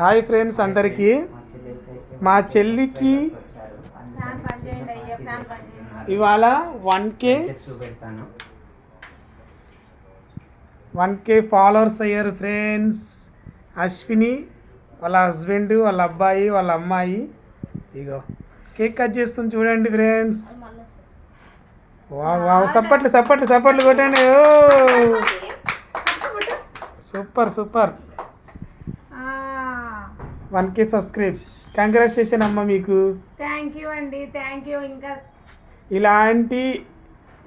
Hi friends అందరికీ. మా చెల్లికి ఇవాళ one K one K followers అయ్యారు ఫ్రెండ్స్. అశ్విని వాళ్ళ హస్బెండ్ వాళ్ళ అబ్బాయి వాళ్ళ అమ్మాయి. ఇగో కేక్ కట్ చేస్తుంది చూడండి ఫ్రెండ్స్. వా వావ్ సప్పట్లు సప్పట్లు సప్పట్లు కొట్టండి. Super super. One K subscribe. Congratulation అమ్మ మీకు. థ్యాంక్ యూ అండి థ్యాంక్ యూ ఇంకా ఇలాంటి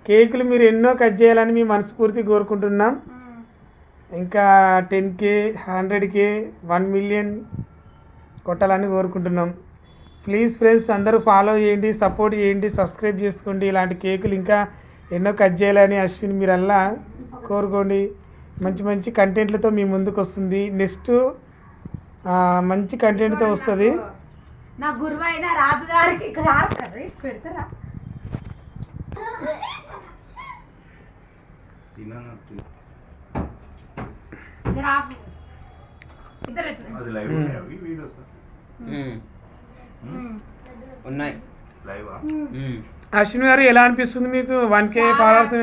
కేకులు మీరు ఎన్నో కట్ చేయాలని మీ మనస్ఫూర్తి కోరుకుంటున్నాం. మ్, ఇంకా ten K hundred K one million కొట్టాలని కోరుకుంటున్నాం. ప్లీజ్ ఫ్రెండ్స్ అందరూ ఫాలో చేయండి సపోర్ట్ చేయండి సబ్స్క్రైబ్ చేసుకోండి. ఇలాంటి కేకులు ఇంకా ఎన్నో కట్ చేయాలని అశ్విన్ మీరల్లా కోరుకోండి. మంచి మంచి కంటెంట్లతో మీ ముందుకు వస్తుంది నెక్స్ట్ మంచి కంటెంట్తో వస్తుంది. నా గురువు అయిన రాజు గారికి ఇక్కడ ఆడతారు పెడతారా వీడియోస్? మ్మ్. మ్, ఉన్నాయి. అశ్విన్ గారు ఎలా అనిపిస్తుంది మీకు? వన్ కే ఫాలోవర్స్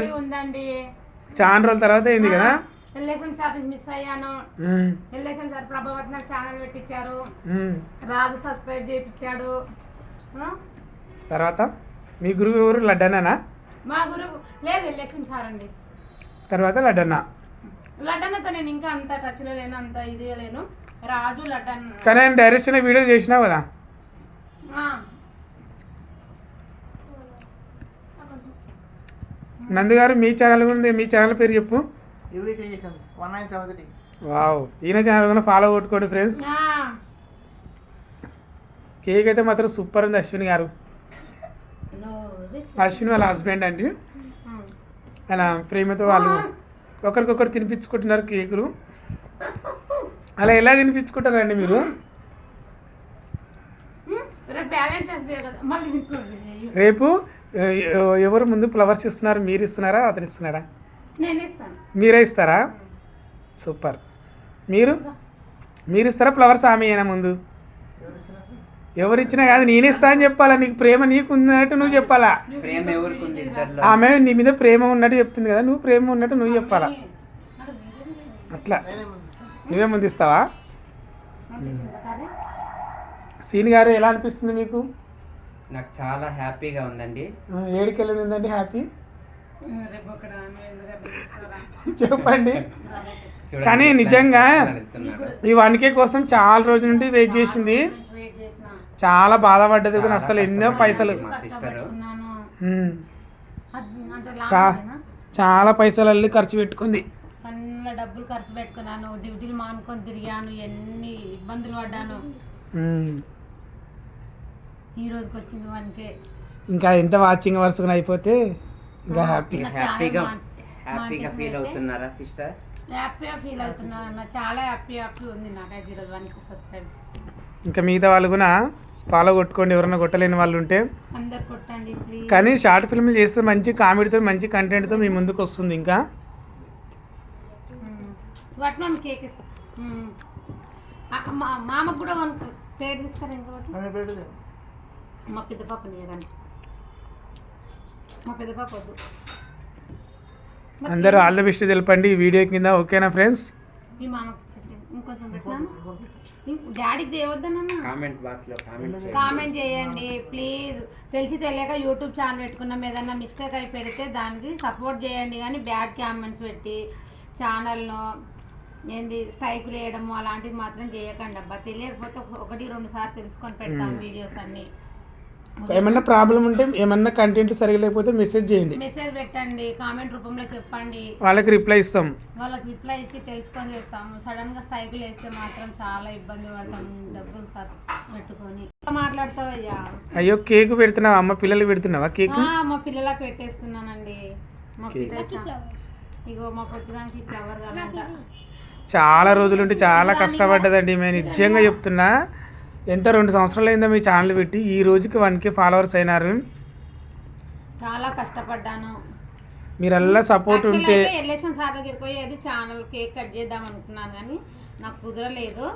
చాలా రోజుల తర్వాత అయింది కదా? ఎల్ఎస్ఎం సార్ మిస్ అయ్యాను. ఎల్ఎస్ఎం సార్ ప్రభావత్ నాకు ఛానల్ పెట్టించారు. రాజు సబ్స్క్రైబ్ చేయించాడు? తర్వాత? మీ గురువు ఎవరు? లడ్డనా మా గురువు లేదు ఎల్ఎస్ఎం సార్ అండి. తర్వాత లడ్డన్న. లడ్డన్నతో నేను ఇంకా అంత టచ్లో లేను అంత ఇది లేను. రాజు లడ్డన్. కానీ ఆయన డైరెక్షన్ వీడియో చేసినావు కదా? నందు గారు మీ ఛానల్ ఉంది మీ ఛానల్ పేరు చెప్పు. UV creations one nine seven three wow ఈయన ఛానల్ కూడా ఫాలో కొట్టుకోండి ఫ్రెండ్స్ ఆ, కేక్ అయితే మాత్రం సూపర్ ఉంది అశ్విన్ గారు. అశ్విన్ వాళ్ళ హస్బెండ్ అండి. అలా ప్రేమతో వాళ్ళు ఒకరికొకరు తినిపించుకుంటున్నారు కేకులు. అలా ఎలా తినిపించుకుంటారండి మీరు? రేపు ఎవరు ముందు ఫ్లవర్స్ ఇస్తున్నారు మీరు ఇస్తున్నారా అతను ఇస్తున్నారా నేను ఇస్తాను మీరే ఇస్తారా? సూపర్. మీరు? మీరు ఇస్తారా ఫ్లవర్స్ ఆమె అయినా ముందు? ఎవరు ఇచ్చినా కాదు నేను ఇస్తా అని చెప్పాలా? నీకు ప్రేమ నీకు ఉందన్నట్టు నువ్వు చెప్పాలా? ఆమె నీ మీద ప్రేమ ఉన్నట్టు చెప్తుంది కదా నువ్వు ప్రేమ ఉన్నట్టు నువ్వు చెప్పాలా? అట్లా. నువ్వే ముందు ఇస్తావా? సీన్ గారు ఎలా అనిపిస్తుంది మీకు? నాకు చాలా హ్యాపీగా ఉందండి. ఏడుకెళ్ళి ఉందండి హ్యాపీ? చెప్పండి. కానీ నిజంగా. ఈ వన్కే కోసం చాలా రోజుల నుండి వెయిట్ చేసింది. వెయిట్ చేసిన చాలా బాధపడ్డది కూడా అసలు ఎన్నో పైసలు? చాలా పైసలు అల్లి ఖర్చు పెట్టుకుంది. డబ్బులు ఖర్చు పెట్టుకున్నాను డ్యూటీలు మానుకొని తిరిగాను ఎన్ని ఇబ్బందులు పడ్డాను. ఈ రోజుకి వచ్చింది వన్కే ఇంకా ఎంత వాచింగ్ అవర్స్ అయిపోతే ఇంకా హ్యాపీ హ్యాపీగా హ్యాపీగా ఫీల్ అవుతున్నారా సిస్టర్? హ్యాపీగా ఫీల్ అవుతున్నాను అన్న చాలా హ్యాపీ హ్యాపీ ఉంది నాకైతే ఈరోజు వన్కి ఫస్ట్ టైం. ఇంకా మిగతా వాళ్ళు కూడా ఫాలో కొట్టుకోండి ఎవరైనా కొట్టలేని వాళ్ళు ఉంటే. అందరు కొట్టండి ప్లీజ్ కానీ షార్ట్ ఫిల్మ్లు చేస్తే మంచి కామెడీతో మంచి కంటెంట్తో మీ ముందుకు వస్తుంది ఇంకా. వాటి మనం కేక్ ఇస్తాం. మ్మ్. ఆ, మా మామకు కూడా వన్ ప్లేట్ ఇస్తారు ఇంకోటి. మా పెద్ద పాపని కానీ మా పెద్ద పాప వద్దు మరి అందరూ ఆల్ ద బెస్ట్ తెలపండి ఈ వీడియో కింద ఓకేనా ఫ్రెండ్స్? మీ మామకి ఇచ్చేసేయండి. ఇంకొంచెం పెట్టినాను డాడీకి కామెంట్ బాక్స్లో కామెంట్ చేయండి. కామెంట్ చేయండి ప్లీజ్. తెలిసి తెలియక యూట్యూబ్ ఛానల్ పెట్టుకున్నాం. ఏదన్నా మిస్టేక్ అయి పెడితే దానికి సపోర్ట్ చేయండి. కానీ బ్యాడ్ కామెంట్స్ పెట్టి ఛానల్లో ఏంది స్ట్రైకులు వేయడము అలాంటివి మాత్రం చేయకండి అబ్బా తెలియకపోతే ఒక- ఒకటి రెండు సార్లు తెలుసుకొని పెడతాం. వీడియోస్ అన్ని. ఏమన్నా ప్రాబ్లం ఉంటే ఏమన్నా కంటెంట్ సరిగా లేకపోతే మెసేజ్ చేయండి. మెసేజ్ పెట్టండి కామెంట్ రూపంలో చెప్పండి. వాళ్ళకి రిప్లై ఇస్తాం. వాళ్ళకి రిప్లై ఇచ్చి తెలుసుకొని చేస్తాము. సడన్గా స్ట్రైకులు వేస్తే మాత్రం చాలా ఇబ్బంది పడతాం డబ్బులు పెట్టుకొని. మాట్లాడతావయ్యా? అయ్యో కేక్ పెడుతున్నావా? అమ్మ పిల్లలకి పెడుతున్నావా కేక్? ఆ, మా పిల్లలకు పెట్టేస్తున్నానండి. మా కేక్. పిల్లల ఇగో మా పొద్దుగానికి ఫ్లవర్ కావాలంట చాలా రోజులు ఉంటే చాలా కష్టపడ్డదండి. మేము నిజంగా చెప్తున్నా ఎంత రెండు సంవత్సరాలు అయిందో మీ ఛానల్ పెట్టి ఈ రోజుకి వన్ కే ఫాలోవర్స్ అయినారు. చాలా కష్టపడ్డాను. మీరల్లా సపోర్ట్ ఉంటే ఎల్ఎస్ఎం సార్ దగ్గరికి పోయి అది ఛానల్ కేక్ కట్ చేద్దాం అనుకున్నాను కానీ నాకు కుదరలేదు.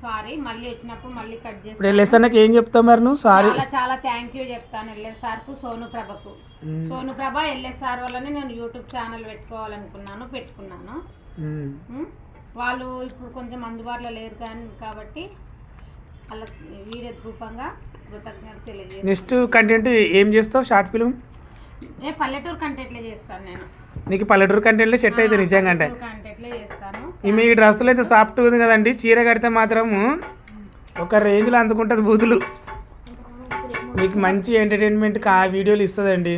సారీ మళ్ళీ వచ్చినప్పుడు మళ్ళీ కట్ ఇప్పుడు చేస్తాను వెళ్ళేసరికి ఏం చెప్తావు మరి నువ్వు? సారీ చాలా చాలా థ్యాంక్ యూ చెప్తాను ఎల్ఎస్ఆర్కు సోను ప్రభకు. సోను ప్రభ ఎల్ఎస్ఆర్ వల్లనే నేను యూట్యూబ్ ఛానల్ పెట్టుకోవాలనుకున్నాను పెట్టుకున్నాను? వాళ్ళు ఇప్పుడు కొంచెం అందుబాటులో లేరు కానీ కాబట్టి వాళ్ళకి వీడియో రూపంగా కృతజ్ఞత తెలియజేస్తాను. నెక్స్ట్ కంటెంట్ ఏం చేస్తావు? Short film? ఏ పల్లెటూరు కంటెంట్లే చేస్తాను నేను. నీకు పల్లెటూరు కంటెంట్లో సెట్ అయితే నిజంగా అంటే. కంటెంట్లే చేస్తాను. ఈ మీ డ్రెస్సులు అయితే సాఫ్ట్ ఉంది కదండి చీర కడితే మాత్రము ఒక రేంజ్లో అందుకుంటుంది బూతులు. మీకు మంచి ఎంటర్టైన్మెంట్ ఆ వీడియోలు ఇస్తుందండి.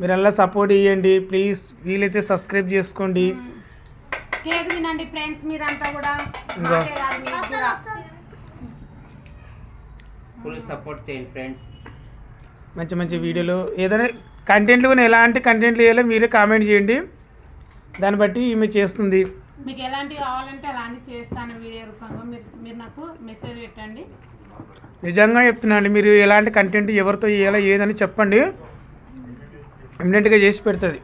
మీరు అలా సపోర్ట్ ఇవ్వండి ప్లీజ్ వీలైతే సబ్స్క్రైబ్ చేసుకోండి. కేక్ తినండి ఫ్రెండ్స్ మీరంతా కూడా ఇంకా. మాకే కాదు మీకు కూడా ఫుల్ సపోర్ట్ చేయండి ఫ్రెండ్స్ మంచి మంచి వీడియోలు. ఏదైనా కంటెంట్లు కూడా ఎలాంటి కంటెంట్లు వేయాలో మీరే కామెంట్ చేయండి. దాన్ని బట్టి ఈమె చేస్తుంది. మీకు ఎలాంటివి కావాలంటే అలాంటివి చేస్తాను వీడియో రూపంగా మీరు మీరు నాకు మెసేజ్ పెట్టండి. నిజంగా చెప్తున్నాను మీరు ఎలాంటి కంటెంట్ ఎవరితో చేయాలో ఏదని చెప్పండి. ఇమ్మీడియట్గా చేసి పెడుతుంది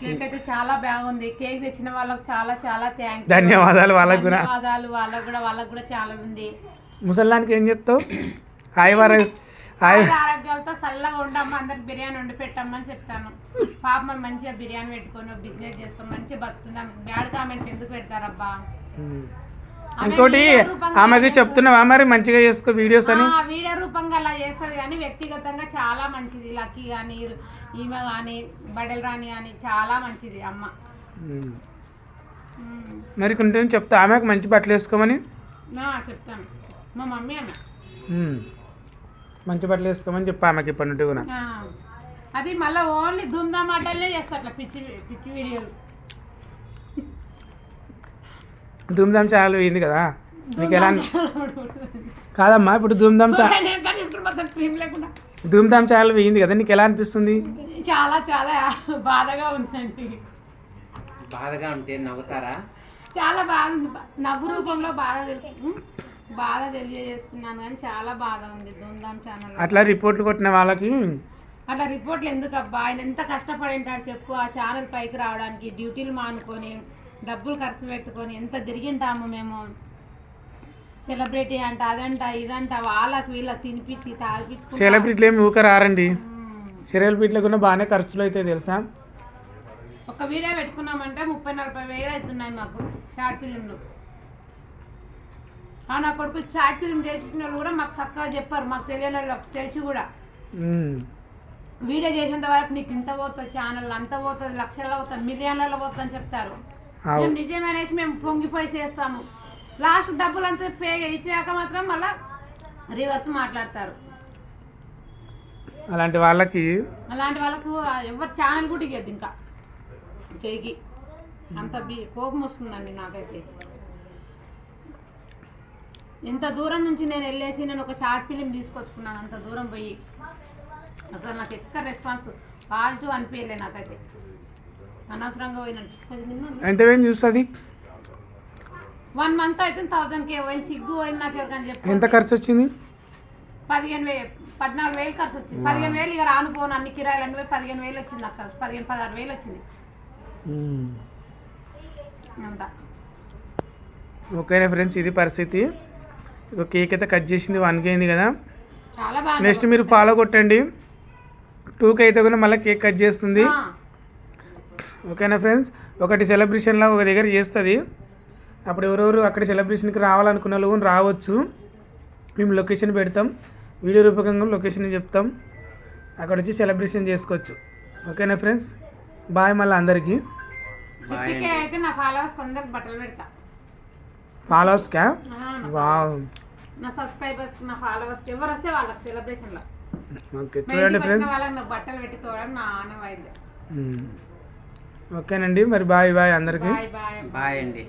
కేక్ అయితే చాలా బాగుంది. కేక్ తెచ్చిన వాళ్ళకి చాలా చాలా థ్యాంక్ ధన్యవాదాలు వాళ్ళకు కూడా. ధన్యవాదాలు. వాళ్ళకు కూడా వాళ్ళకు కూడా చాలా ఉంది. ముసల్లానికి ఏం చెప్తావు? హాయ్ వార హాయ్ ఆరోగ్యాలతో చల్లగా ఉండమ్మా అందరికి బిర్యానీ వండి పెట్టమ్మని చెప్తాను. పాప మంచిగా బిర్యానీ పెట్టుకొని బిజినెస్ చేసుకొని మంచిగా బతుకుందాం బ్యాడ్ కామెంట్ ఎందుకు పెడతారబ్బా? ఇంకోటి ఆమెకి చెప్తున్నావా మరి? మంచిగా చేసుకో వీడియోస్ అని? ఆ, వీడియో రూపంగా అలా చేస్తుంది కానీ వ్యక్తిగతంగా చాలా మంచిది. లక్కీ కానీ ఈమె కానీ బడల్ రాణి కానీ చాలా మంచిది అమ్మ. మరి కొంచెం చెప్తా. ఆమెకు మంచి బట్టలు వేసుకోమని? చెప్తాను. మా మమ్మీ ఉమ్. మంచి బట్టలు వేసుకోమని చెప్పా ఆమెకి ఇప్పటి నుండి కూడా. అది మళ్ళీ ఓన్లీ దుమ్దాం ఆటలే చేస్తా అట్లా పిచ్చి పిచ్చి వీడియోలు. ధూమ్ధామ్ ఛానల్ పోయింది కదా? నీకు ఎలా అని- కాదమ్మా ఇప్పుడు ధూమ్ధామ్ ధూమ్ధామ్ ఛానల్ పోయింది కదా నీకు ఎలా అనిపిస్తుంది? చాలా చాలా బాధగా ఉందండి. బాధగా ఉంటే నవ్వుతారా? చాలా బాధ ఉంది. నవ్వు రూపంలో బాధ తెలుసు బాధ తెలియజేస్తున్నాను కానీ చాలా బాధ ఉంది ధూమ్ధామ్ ఛానల్ అట్లా రిపోర్ట్లు కొట్టిన వాళ్ళకి? అట్లా రిపోర్ట్లు ఎందుకు అబ్బా ఆయన ఎంత కష్టపడి ఉంటాడు చెప్పు ఆ ఛానల్ పైకి రావడానికి డ్యూటీలు మానుకొని డబ్బులు ఖర్చు పెట్టుకొని ఎంత తిరిగింటాము మేము? సెలబ్రిటీ అంట అదంట ఇదంట వాళ్ళకి వీళ్ళకి తినిపించి తాగిపించుకుంటా. సెలబ్రిటీలు ఏమి ఊక రారండి. సెలబ్రిటీలకు కూడా బాగానే ఖర్చులు అవుతాయి తెలుసా? ఒక వీడియో పెట్టుకున్నామంటే ముప్పై నలభై వేలు అవుతున్నాయి మాకు షార్ట్ ఫిలింలు ఆ నా కొడుకు షార్ట్ ఫిలిం చేసిన వాళ్ళు కూడా మాకు చక్కగా చెప్పారు మాకు తెలియని వాళ్ళకి తెలిసి కూడా. వీడియో చేసేంత వరకు నీకు ఇంత పోతుంది ఛానల్ అంత పోతుంది లక్షల్లో పోతుంది మిలియన్లలో పోతుంది అని చెప్తారు. మేము నిజమనేసి మేము పొంగిపోయి చేస్తాము. లాస్ట్ డబ్బులు అంతా పే ఇచ్చాక మాత్రం మళ్ళా రివర్స్ మాట్లాడతారు. అలాంటి వాళ్ళకి అలాంటి వాళ్ళకు ఎవరు ఛానల్ కూడా ఇవ్వద్దు ఇంకా. చేయికి అంత కోపం వస్తుందండి నాకైతే. ఇంత దూరం నుంచి నేను వెళ్ళేసి నేను ఒక షార్ట్ ఫిలిం తీసుకొచ్చుకున్నాను అంత దూరం పోయి. అసలు నాకు ఎక్కడ రెస్పాన్స్ పాజిటివ్ అనిపించలే నాకైతే. ఎంత వేం చూస్తుంది? వన్ మంత్ అయితే థౌసండ్ కే పోయింది. సిగ్గు పోయింది నాకు ఎవరికని చెప్పి ఎంత ఖర్చు వచ్చింది? పదిహేను వేలు పద్నాలుగు వేలు ఖర్చు వచ్చింది. పదిహేను వేలు ఇక రాను పోను అన్ని కిరాయిలు అన్ని పోయి పదిహేను వేలు వచ్చింది నాకు ఖర్చు. పదిహేను పదహారు వేలు వచ్చింది. ఓకేనా ఫ్రెండ్స్ ఇది పరిస్థితి. కేక్ అయితే కట్ చేసింది వన్కి అయింది కదా. నెక్స్ట్ మీరు ఫాలో కొట్టండి. టూకి అయితే కూడా మళ్ళీ కేక్ కట్ చేస్తుంది. ఓకేనా ఫ్రెండ్స్? ఒకటి సెలబ్రేషన్లో ఒక దగ్గర చేస్తుంది. అప్పుడు ఎవరెవరు అక్కడ సెలబ్రేషన్కి రావాలనుకున్న వాళ్ళు కూడా రావచ్చు. మేము లొకేషన్ పెడతాం. వీడియో రూపకంగా లొకేషన్ చెప్తాం. అక్కడ వచ్చి సెలబ్రేషన్ చేసుకోవచ్చు. ఓకేనా ఫ్రెండ్స్? బాయ్ మళ్ళీ అందరికీ. ఫాలోవర్స్ వావ్ నా సబ్స్క్రైబర్స్ నా ఫాలోవర్స్ ఎవరు వస్తే వాళ్ళకి సెలబ్రేషన్లో. ఓకే చూడండి ఫ్రెండ్స్. వాళ్ళకి బట్టలు పెట్టుకోవడం నా ఆనవాయిద్యం ఓకేనండి. మరి బాయ్ బాయ్ అందరికీ. బాయ్ అండి.